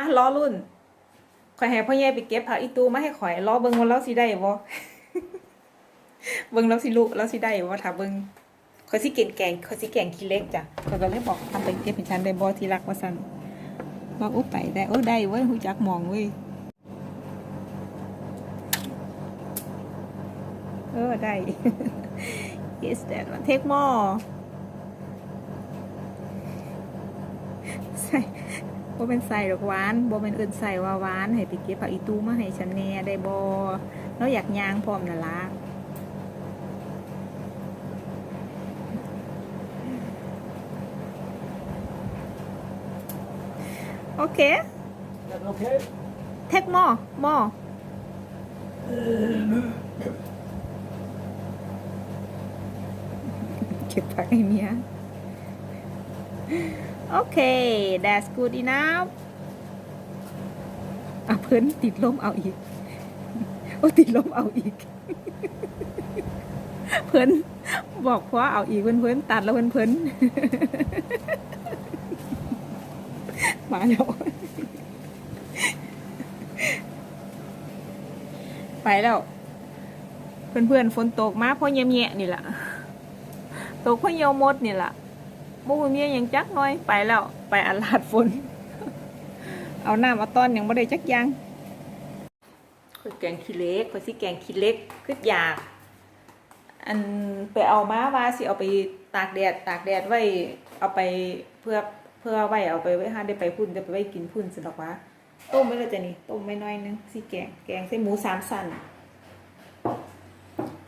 อะล้อรุ่นข่อยให้พ่อใหญ่ไปเก็บผักอีตูมาให้ข่อยล้อเบิ่งว่าเราสิได้บ่เบิ่งเราสิรู้เราสิได้บ่ถ้าเบิ่งข่อยสิเก่งแกงข่อยสิแกงขี้เล็กจ้ะข่อยก็เลยบอกทำไปเก็บให้ฉันได้บ่ที่รักว่าซั่นว่าอุ๊บไปได้โอ้ได้เว้ยฮู้จักมองเว้ยเออได้ yes that one take more ใส่ บ่เป็นใส่ดอกหวานบ่เป็นเอิ้นใส่ว่าหวานให้ไปเก็บผักอีตูมาให้ฉันแน่ได้บ่เราอยากยางพร้อมน่ะล่ะโอเค That okay? take more more เก็บ โอเค that's good enough เอาเพิ่นติดลมเอาอีก โอ้ติดลมเอาอีก เพิ่นบอกว่าเอาอีกเพิ่นเพิ่นตัดแล้วเพิ่นเพิ่นมาแล้วไปแล้ว เพื่อนๆฝนตกมาพราะเยี่ยมแยะนี่แหละตกพราะเยี่ยวมดนี่แหละ มูเมียยังจักหน้อยไปแล้ว ไปอาลาดฝน เอาน้ำเอาต้อนยังไม่ได้จักอยังคือแกงขี้เล็กคือสิแกงขี้เล็กคืออยาก อันไปเอามาว่าสิเอาไปตากแดดตากแดดไว้เอาไปเพื่อเพื่อไว้เอาไปไว้ห้าได้ไปพุ่นจะไปไว้กินพุ่นสิดอกวะต้มไว้เลยจ้ะนี่ต้มไว้หน้อยนึงสิแกงแกงใส่หมูสามสัน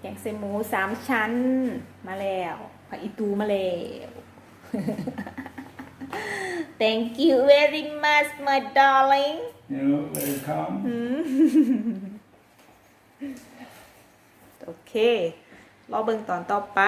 แกงใส่หมูสามชั้นมาแล้วผักอีตูมาแล้ว Thank you very much my darling You're welcome. โอเค รอเบิ่งตอนต่อไป